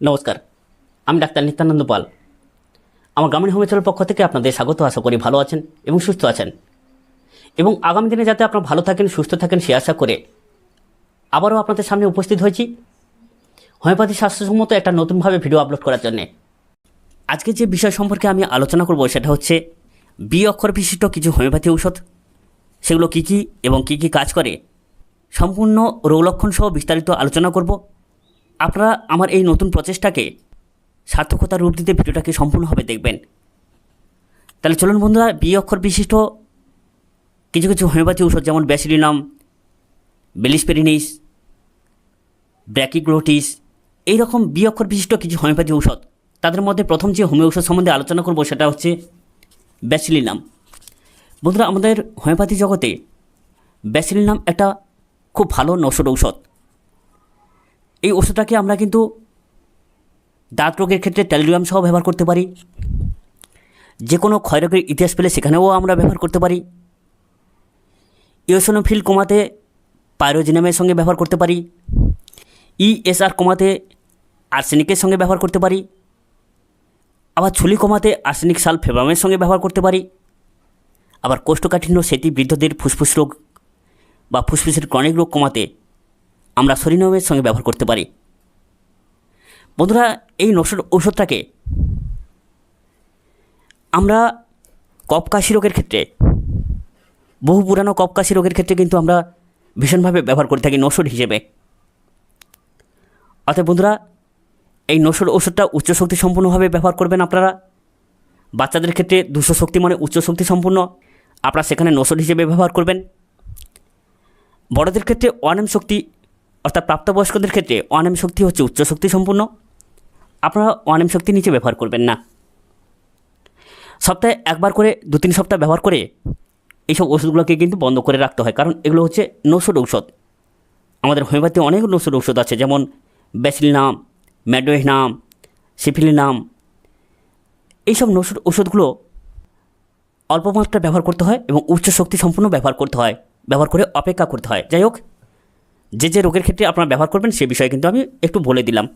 নমস্কার, আমি ডাক্তার নিত্যানন্দ পাল। আমার গ্রামীণ হোমিওপ্যাথির পক্ষ থেকে আপনাদের স্বাগত, আশা করি ভালো আছেন এবং সুস্থ আছেন। এবং আগামী দিনে যাতে আপনারা ভালো থাকেন, সুস্থ থাকেন, সে আশা করে আবারও আপনাদের সামনে উপস্থিত হয়েছি হোমিওপ্যাথি স্বাস্থ্যসম্মত একটা নতুনভাবে ভিডিও আপলোড করার জন্যে। আজকে যে বিষয় সম্পর্কে আমি আলোচনা করব সেটা হচ্ছে বি অক্ষর বিশিষ্ট কিছু হোমিওপ্যাথি ঔষধ, সেগুলো কী কী এবং কী কী কাজ করে, সম্পূর্ণ রোগ লক্ষণ সহ বিস্তারিত আলোচনা করব। আপনারা আমার এই নতুন প্রচেষ্টাকে সার্থকতার রূপ দিতে ভিডিওটাকে সম্পূর্ণভাবে দেখবেন। তাহলে চলুন বন্ধুরা বি অক্ষর বিশিষ্ট কিছু কিছু হোমিওপ্যাথি ঔষধ যেমন ব্যাসিলিনাম, বেলিসপেরিনিস, ব্র্যাকিগ্লোটিস, এইরকম বি অক্ষর বিশিষ্ট কিছু হোমিওপ্যাথি ঔষধ, তাদের মধ্যে প্রথম যে হোমিও ঔষধ সম্বন্ধে আলোচনা করব সেটা হচ্ছে ব্যাসিলিনাম। বন্ধুরা, আমাদের হোমিওপ্যাথি জগতে ব্যাসিলিনাম একটা খুব ভালো নসর ঔষধ। এই ওষুধটাকে আমরা কিন্তু দাঁত রোগের ক্ষেত্রে ট্যালিডিয়াম সহ ব্যবহার করতে পারি। যে কোনো ক্ষয়রোগের ইতিহাস পেলে সেখানেও আমরা ব্যবহার করতে পারি। ইওসোনোফিল কমাতে পাইরোজিনামের সঙ্গে ব্যবহার করতে পারি। ইএসআর কমাতে আর্সেনিকের সঙ্গে ব্যবহার করতে পারি। আবার ছুলি কমাতে আর্সেনিক সাল ফেব্রামের সঙ্গে ব্যবহার করতে পারি। আবার কোষ্ঠকাঠিন্য সেটি বৃদ্ধদের ফুসফুস রোগ বা ফুসফুসের ক্রনিক রোগ কমাতে আমরা সরিনামের সঙ্গে ব্যবহার করতে পারি। বন্ধুরা, এই নসর ঔষধটাকে আমরা কপকাশি রোগের ক্ষেত্রে, বহু পুরানো কপকাশি রোগের ক্ষেত্রে কিন্তু আমরা ভীষণভাবে ব্যবহার করে থাকি নসর হিসেবে। অর্থাৎ বন্ধুরা, এই নসর ওষুধটা উচ্চ শক্তি সম্পূর্ণভাবে ব্যবহার করবেন আপনারা। বাচ্চাদের ক্ষেত্রে দুশো শক্তি মানে উচ্চ শক্তি সম্পূর্ণ আপনারা সেখানে নসর হিসেবে ব্যবহার করবেন। বড়দের ক্ষেত্রে অনেম শক্তি অর্থাৎ প্রাপ্তবয়স্কদের ক্ষেত্রে অনেম শক্তি হচ্ছে উচ্চ শক্তি সম্পূর্ণ। আপনারা অনেম শক্তি নিচে ব্যবহার করবেন না। সপ্তাহে একবার করে দু তিন সপ্তাহ ব্যবহার করে এইসব ওষুধগুলোকে কিন্তু বন্ধ করে রাখতে হয়, কারণ এগুলো হচ্ছে নৌষধ ঔষধ। আমাদের হোমিওপ্যাথি অনেক নৌষধ ঔষধ আছে, যেমন ব্যাসিলিনাম ম্যাডোহিনাম, সিফিলিনাম। এইসব নৌষধ ওষুধগুলো অল্প মাত্রায় ব্যবহার করতে হয় এবং উচ্চ শক্তি সম্পূর্ণ ব্যবহার করতে হয়, ব্যবহার করে অপেক্ষা করতে হয়। যাই হোক যে যে রোগের ক্ষেত্রে আপনারা ব্যবহার করবেন সে বিষয়ে কিন্তু আমি একটু বলে দিলাম।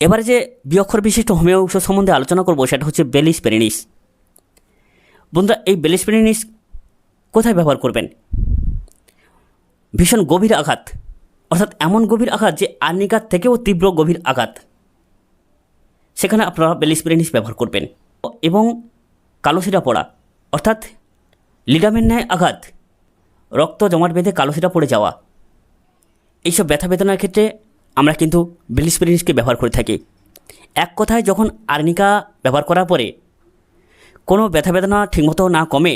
এবারে যে বিয়ক্ষর বিশিষ্ট হোমিও ঔষধ সম্বন্ধে আলোচনা করব, সেটা হচ্ছে বেলিসপেরিনিস। বন্ধুরা, এই বেলিসপেরিনিস কোথায় ব্যবহার করবেন? ভীষণ গভীর আঘাত, অর্থাৎ এমন গভীর আঘাত যে আর্নিকার থেকেও তীব্র গভীর আঘাত। সেখানে আপনারা বেলিসপেরিনিস ব্যবহার করবেন। এবং কালোশিরা পড়া, অর্থাৎ লিডামের ন্যায় আঘাত রক্ত জমাট বেঁধে কালোশিরা পড়ে যাওয়া। এইসব ব্যথা বেদনার ক্ষেত্রে আমরা কিন্তু বেলিসপেরিনিসকে ব্যবহার করে থাকি। এক কথায় যখন আর্নিকা ব্যবহার করার পরে কোনো ব্যথা বেদনা ঠিকমতো না কমে,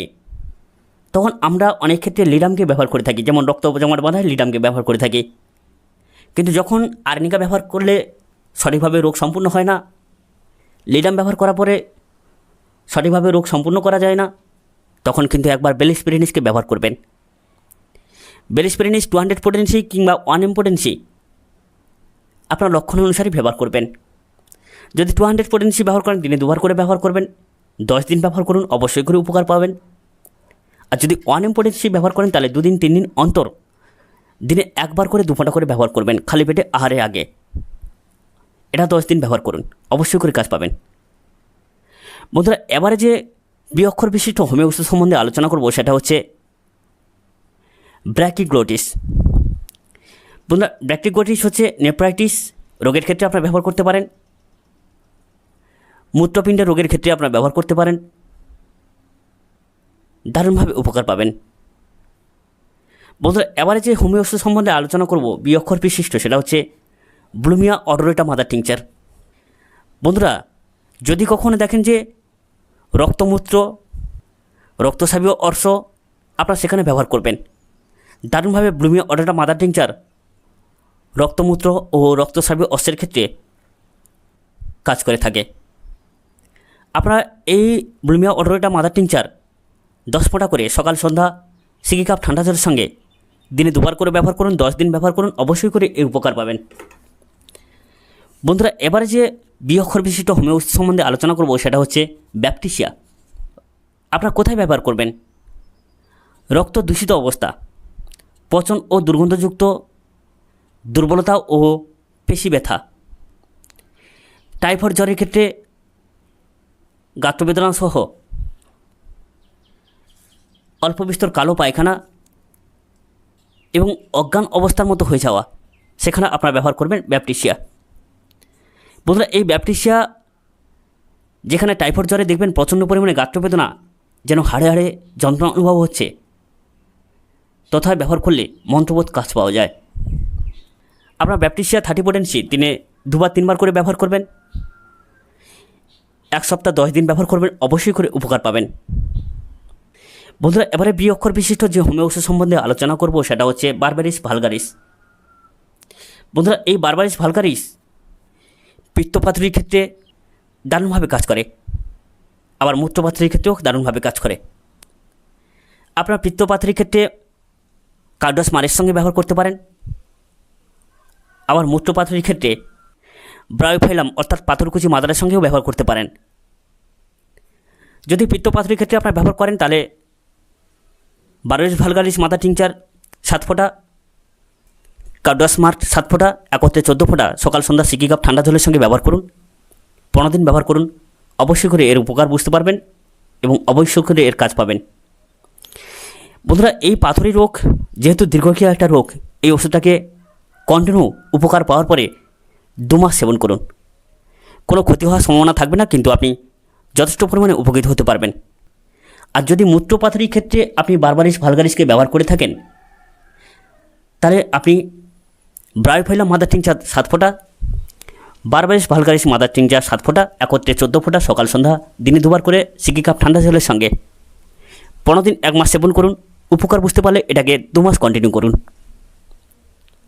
তখন আমরা অনেক ক্ষেত্রে লিডামকে ব্যবহার করে থাকি, যেমন রক্ত জমাট বাঁধায় লিডামকে ব্যবহার করে থাকি। কিন্তু যখন আর্নিকা ব্যবহার করলে সঠিকভাবে রোগ সম্পূর্ণ হয় না, লিডাম ব্যবহার করার পরে সঠিকভাবে রোগ সম্পূর্ণ করা যায় না, তখন কিন্তু একবার বেলিসপেরিনিসকে ব্যবহার করবেন। Bellis perennis two hundred potency কিংবা ওয়ান এম পোটেন্সি আপনার লক্ষণ অনুসারে ব্যবহার করবেন। যদি টু হান্ড্রেড পোটেন্সি ব্যবহার করেন, দিনে দুবার করে ব্যবহার করবেন, দশ দিন ব্যবহার করুন, অবশ্যই করে উপকার পাবেন। আর যদি ওয়ান এম পোটেন্সি ব্যবহার করেন, তাহলে দুদিন, তিন দিন অন্তর দিনে একবার করে দুফাটা করে ব্যবহার করবেন, খালি পেটে আহারে আগে। এটা দশ দিন ব্যবহার করুন, অবশ্যই করে কাজ পাবেন। বন্ধুরা, এবারে যে বিঅক্ষর বিশিষ্ট হোমিও সম্বন্ধে আলোচনা করব, সেটা হচ্ছে ব্র্যাকিগ্লোটিস। বন্ধুরা, ব্র্যাকিগ্লোটিস হচ্ছে নেপ্রাইটিস রোগের ক্ষেত্রে আপনারা ব্যবহার করতে পারেন। মূত্রপিণ্ডের রোগের ক্ষেত্রে আপনারা ব্যবহার করতে পারেন। দারুণভাবে উপকার পাবেন। বন্ধুরা, এবারে যে হোমিও ওষুধ সম্বন্ধে আলোচনা করব বিঅক্ষর বিশিষ্ট, সেটা হচ্ছে ব্লুমিয়া অডোরেটা মাদার টিংচার। বন্ধুরা, যদি কখনো দেখেন যে রক্তমূত্র রক্তসাবীয় অর্শ আপনারা সেখানে ব্যবহার করবেন। দারুণভাবে ব্লুমিয়া অডোরেটা মাদার টিংচার, রক্তমূত্র ও রক্তস্রাবীয় অস্ত্রের ক্ষেত্রে কাজ করে থাকে। আপনারা এই ব্লুমিয়া অডোরেটা মাদার টিংচার দশ ফোঁটা করে সকাল, সন্ধ্যা সিকি কাপ, ঠান্ডা জলের সঙ্গে দিনে দুবার করে ব্যবহার করুন, দশ দিন ব্যবহার করুন, অবশ্যই করে এই উপকার পাবেন। বন্ধুরা, এবারে যে বিঅক্ষর বিশিষ্ট হোমিও সম্বন্ধে আলোচনা করব সেটা হচ্ছে ব্যাপটিসিয়া। আপনারা কোথায় ব্যবহার করবেন? রক্ত দূষিত অবস্থা। পচন ও দুর্গন্ধযুক্ত দুর্বলতা ও পেশি ব্যথা। টাইফয়েড জ্বরের ক্ষেত্রে গাত্রবেদনা সহ অল্প বিস্তর কালো পায়খানা এবং অজ্ঞান অবস্থার মতো হয়ে যাওয়া, সেখানে আপনারা ব্যবহার করবেন ব্যাপটিসিয়া বন্ধুরা, এই ব্যাপটিসিয়া যেখানে টাইফয়েড জ্বরে দেখবেন প্রচণ্ড পরিমাণে গাত্রবেদনা যেন হাড়ে হাড়ে যন্ত্রণা অনুভব হচ্ছে তথায় ব্যবহার করলে মন্ত্রবোধ কাজ পাওয়া যায়। আপনার ব্যাপটিসিয়া থার্টি পোটেন্সি দিনে দুবার, তিনবার করে ব্যবহার করবেন। এক সপ্তাহ, দশ দিন ব্যবহার করবেন, অবশ্যই করে উপকার পাবেন। বন্ধুরা, এবারে বি অক্ষর বিশিষ্ট যে হোমিও ওষুধ সম্বন্ধে আলোচনা করব, সেটা হচ্ছে বারবারিস ভালগারিস। বন্ধুরা, এই বারবারিস ভালগারিস পিত্তপাথরির ক্ষেত্রে দারুণভাবে কাজ করে। আবার মূত্রপাথরির ক্ষেত্রেও দারুণভাবে কাজ করে। আপনার পিত্তপাথরির ক্ষেত্রে কার্ডাস মারের সঙ্গে ব্যবহার করতে পারেন। আবার মূত্রপাথরির ক্ষেত্রে ব্রায়োফাইলাম অর্থাৎ পাথরকুচি মাদারের সঙ্গেও ব্যবহার করতে পারেন। যদি পিত্তপাথরির ক্ষেত্রে আপনার ব্যবহার করেন, তাহলে বারোইশ ভালগারিস মাথা টিংচার সাত ফোঁটা, কার্ডাস মার্ট সাত ফোঁটা, একত্রে চোদ্দ ফোঁটা, সকাল, সন্ধ্যা সিকি কাপ, ঠান্ডা জলের সঙ্গে ব্যবহার করুন। পনেরো দিন ব্যবহার করুন। অবশ্যই করে এর উপকার বুঝতে পারবেন এবং অবশ্যই করে এর কাজ পাবেন। বন্ধুরা, এই পাথরি রোগ যেহেতু দীর্ঘক্ষীয় একটা রোগ, এই ওষুধটাকে কন্টিনিউ উপকার পাওয়ার পরে দু মাস সেবন করুন। কোনো ক্ষতি হওয়ার সম্ভাবনা থাকবে না, কিন্তু আপনি যথেষ্ট পরিমাণে উপকৃত হতে পারবেন। আর যদি মূত্রপাথরির ক্ষেত্রে আপনি বারবারিস ভালগারিসকে ব্যবহার করে থাকেন, তাহলে আপনি ব্রায়োফাইলাম মাদার টিংচার সাত ফোঁটা বারবারিস ভালগারিস মাদার টিংচার সাত ফোঁটা, একত্রে চোদ্দ ফোঁটা, সকাল সন্ধ্যা, দিনে দুবার করে সিকি কাপ ঠান্ডা জলের সঙ্গে। পনেরো দিন, এক মাস সেবন করুন। উপকার বুঝতে পারলে এটাকে দু মাস কন্টিনিউ করুন।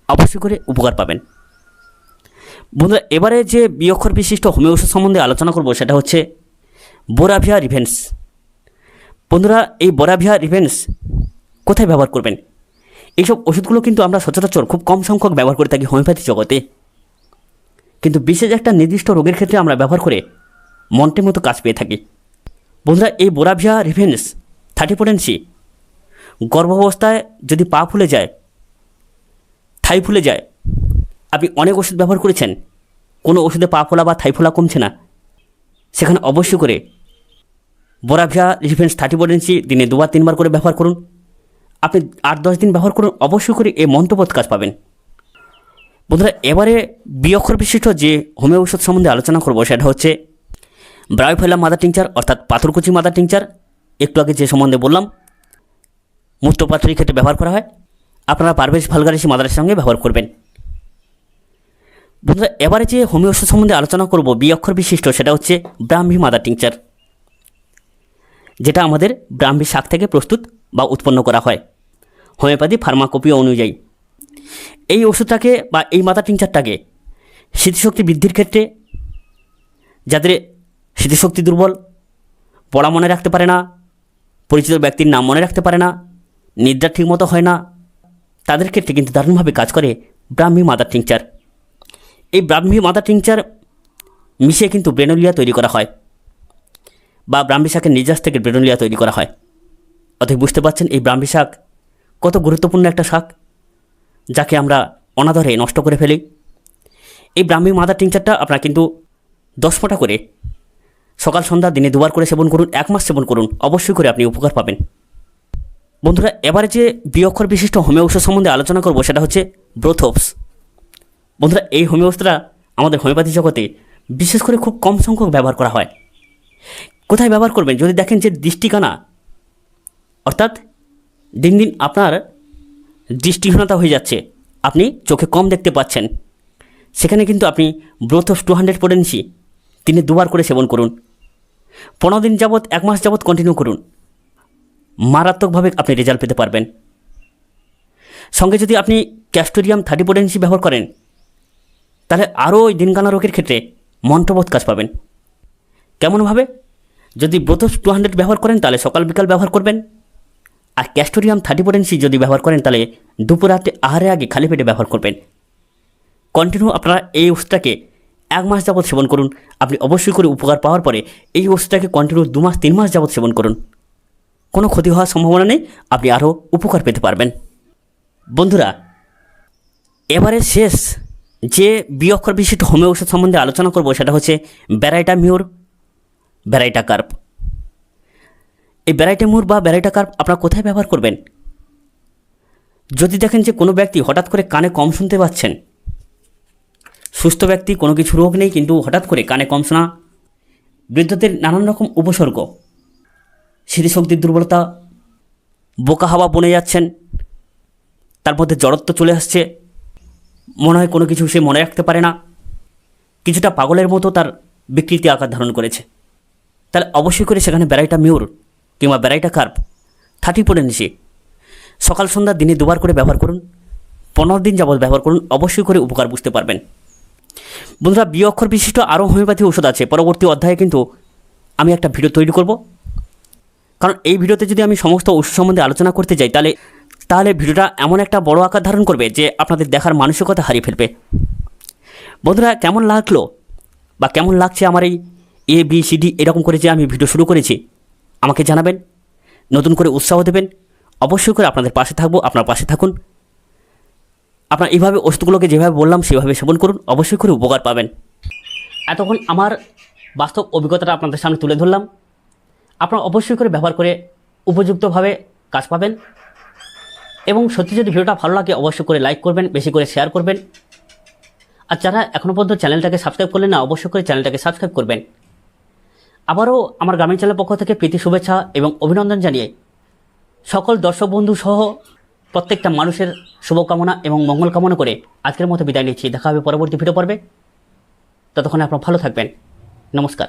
অবশ্যই করে উপকার পাবেন। বন্ধুরা, এবারে যে বিয়ক্ষর বিশিষ্ট হোমিও ওষুধ সম্বন্ধে আলোচনা করব সেটা হচ্ছে বোরাভিয়া রিভেন্স। বন্ধুরা, এই বোরাভিয়া রিভেন্স কোথায় ব্যবহার করবেন? এইসব ওষুধগুলো কিন্তু আমরা সচরাচর খুব কম সংখ্যক ব্যবহার করে থাকি হোমিওপ্যাথি জগতে। কিন্তু বিশেষ একটা নির্দিষ্ট রোগের ক্ষেত্রে আমরা ব্যবহার করে মন্টের মতো কাজ পেয়ে থাকি। বন্ধুরা, এই বোরাভিয়া রিভেন্স থার্টি পোটেন্সি গর্ভাবস্থায় যদি পা ফুলে যায়, থাই ফুলে যায়, আপনি অনেক ওষুধ ব্যবহার করেছেন, কোনো ওষুধে পা ফোলা বা থাই ফোলা কমছে না, সেখানে অবশ্যই করে বোরাভিয়া রিভেন্স থার্টি পোটেন্সি দিনে দুবার তিনবার করে ব্যবহার করুন। আপনি আট দশ দিন ব্যবহার করুন, অবশ্যই করে এই মন্ত্রবোধ কাজ পাবেন। বন্ধুরা, এবারে বিয়ক্ষর বিশিষ্ট যে হোমিও ঔষধ সম্বন্ধে আলোচনা করব সেটা হচ্ছে ব্রায়োফেলা মাদার টিংচার, অর্থাৎ পাথরকুচি মাদার টিংচার। একটু আগে যে সম্বন্ধে বললাম মূত্রপাথরির ক্ষেত্রে ব্যবহার করা হয়। আপনারা পারভেজ ভালগারিসি মাদারের সঙ্গে ব্যবহার করবেন। বন্ধুরা, এবারে যে হোমিও সম্বন্ধে আলোচনা করব, বি অক্ষর বিশিষ্ট, সেটা হচ্ছে ব্রাহ্মী মাদার টিংচার, যেটা আমাদের ব্রাহ্মী শাক থেকে প্রস্তুত বা উৎপন্ন করা হয়, হোমিওপ্যাথি ফার্মাকোপি অনুযায়ী। এই ওষুধটাকে বা এই মাদার টিংচারটাকে স্মৃতিশক্তি বৃদ্ধির ক্ষেত্রে, যাদের স্মৃতিশক্তি দুর্বল পড়া মনে রাখতে পারে না, পরিচিত ব্যক্তির নাম মনে রাখতে পারে না নিদ্রা ঠিকমতো হয় না। তাদের ক্ষেত্রে কিন্তু দারুণভাবে কাজ করে ব্রাহ্মী মাদার টিংচার। এই ব্রাহ্মী মাদার টিংচার মিশিয়ে কিন্তু ব্রেনোলিয়া তৈরি করা হয় বা ব্রাহ্মী শাকের নির্যাস থেকে ব্রেনোলিয়া তৈরি করা হয়। অতএব বুঝতে পারছেন এই ব্রাহ্মী শাক কত গুরুত্বপূর্ণ একটা শাক যাকে আমরা অনাদরে নষ্ট করে ফেলি। এই ব্রাহ্মী মাদার টিংচারটা আপনারা কিন্তু দশ ফোঁটা করে সকাল সন্ধ্যা দিনে দুবার করে সেবন করুন, এক মাস সেবন করুন, অবশ্যই করে আপনি উপকার পাবেন। বন্ধুরা, এবারে যে বিয়ক্ষর বিশিষ্ট হোমিও সম্বন্ধে আলোচনা করব সেটা হচ্ছে ব্রোথোপস। বন্ধুরা, এই হোমিও আমাদের হোমিওপ্যাথি জগতে বিশেষ করে খুব কম সংখ্যক ব্যবহার করা হয়। কোথায় ব্যবহার করবেন? যদি দেখেন যে দৃষ্টিকানা, অর্থাৎ দিন দিন আপনার দৃষ্টিহীনতা হয়ে যাচ্ছে, আপনি চোখে কম দেখতে পাচ্ছেন, সেখানে কিন্তু আপনি ব্রোথোপস টু হান্ড্রেড পোটেন্সি তিনি দুবার করে সেবন করুন। পনেরো দিন যাবৎ, এক মাস যাবৎ কন্টিনিউ করুন। মারাত্মকভাবে আপনি রেজাল্ট পেতে পারবেন। সঙ্গে যদি আপনি ক্যাস্টোরিয়াম থার্টি পোটেন্সি ব্যবহার করেন, তাহলে আরও ওই দিনকানা রোগের ক্ষেত্রে মন্ত্রবোধ কাজ পাবেন। কেমনভাবে? যদি ব্রোথস টু হান্ড্রেড ব্যবহার করেন, তাহলে সকাল বিকাল ব্যবহার করবেন। আর ক্যাস্টোরিয়াম থার্টি পোটেন্সি যদি ব্যবহার করেন, তাহলে দুপুর রাতে আহারে আগে খালি পেটে ব্যবহার করবেন। কন্টিনিউ আপনারা এই ওষুধটাকে এক মাস যাবৎ সেবন করুন। আপনি অবশ্যই করে উপকার পাওয়ার পরে এই ওষুধটাকে কন্টিনিউ দু মাস, তিন মাস যাবৎ সেবন করুন। কোনো ক্ষতি হওয়ার সম্ভাবনা নেই, আপনি আরও উপকার পেতে পারবেন। বন্ধুরা এবারে শেষ যে বি অক্ষর বিশিষ্ট হোমিও ওষুধ সম্বন্ধে আলোচনা করব সেটা হচ্ছে ব্যারাইটা মিউর ব্যারাইটা কার্প। এই ব্যারাইটা মিউর বা ব্যারাইটা কার্প আপনারা কোথায় ব্যবহার করবেন? যদি দেখেন যে কোনো ব্যক্তি হঠাৎ করে কানে কম শুনতে পাচ্ছেন, সুস্থ ব্যক্তি কোনো কিছু রোগ নেই, কিন্তু হঠাৎ করে কানে কম শোনা, বৃদ্ধদের নানান রকম উপসর্গ স্মৃতিশক্তির দুর্বলতা, বোকা হাওয়া বনে যাচ্ছেন, তার মধ্যে জড়ত্ব চলে আসছে। মনে হয় কোনো কিছু সে মনে রাখতে পারে না। কিছুটা পাগলের মতো তার বিকৃতি আকার ধারণ করেছে। তাহলে অবশ্যই করে সেখানে বেড়াইটা মিউর কিংবা বেড়াইটা কার্প থার্টি পড়ে নিচে। সকাল সন্ধ্যা দিনে দুবার করে ব্যবহার করুন, পনেরো দিন যাবৎ ব্যবহার করুন, অবশ্যই করে উপকার বুঝতে পারবেন। বন্ধুরা বি অক্ষর বিশিষ্ট আরও হোমিওপ্যাথি ওষুধ আছে। পরবর্তী অধ্যায়ে কিন্তু আমি একটা ভিডিও তৈরি করব। কারণ এই ভিডিওতে যদি আমি সমস্ত ওষুধ সম্বন্ধে আলোচনা করতে যাই, তাহলে তাহলে ভিডিওটা এমন একটা বড় আকার ধারণ করবে যে আপনাদের দেখার মানসিকতা হারিয়ে ফেলবে। বন্ধুরা, কেমন লাগল? বা কেমন লাগছে আমার এই এ বি সি ডি এরকম করে যে আমি ভিডিও শুরু করেছি? আমাকে জানাবেন, নতুন করে উৎসাহ দেবেন, অবশ্যই করে আপনাদের পাশে থাকব, আপনার পাশে থাকুন। আপনার এইভাবে ওষুধগুলোকে যেভাবে বললাম, সেভাবে সেবন করুন, অবশ্যই করে উপকার পাবেন। এতক্ষণ আমার বাস্তব অভিজ্ঞতাটা আপনাদের সামনে তুলে ধরলাম। আপনারা অবশ্যই করে ব্যবহার করে উপযুক্তভাবে কাজ পাবেন। এবং সত্যি যদি ভিডিওটা ভালো লাগে, অবশ্যই করে লাইক করবেন, বেশি করে শেয়ার করবেন। আর যারা এখনও পর্যন্ত চ্যানেলটাকে সাবস্ক্রাইব করলেন না, অবশ্যই করে চ্যানেলটাকে সাবস্ক্রাইব করবেন। আবারও আমার গ্রামীণ চ্যানেলের পক্ষ থেকে প্রীতি শুভেচ্ছা এবং অভিনন্দন জানিয়ে সকল দর্শক বন্ধু সহ প্রত্যেকটা মানুষের শুভকামনা এবং মঙ্গল কামনা করে আজকের মতো বিদায় নিচ্ছি। দেখা হবে পরবর্তী ভিডিও পর্বে। ততক্ষণে আপনারা ভালো থাকবেন। নমস্কার।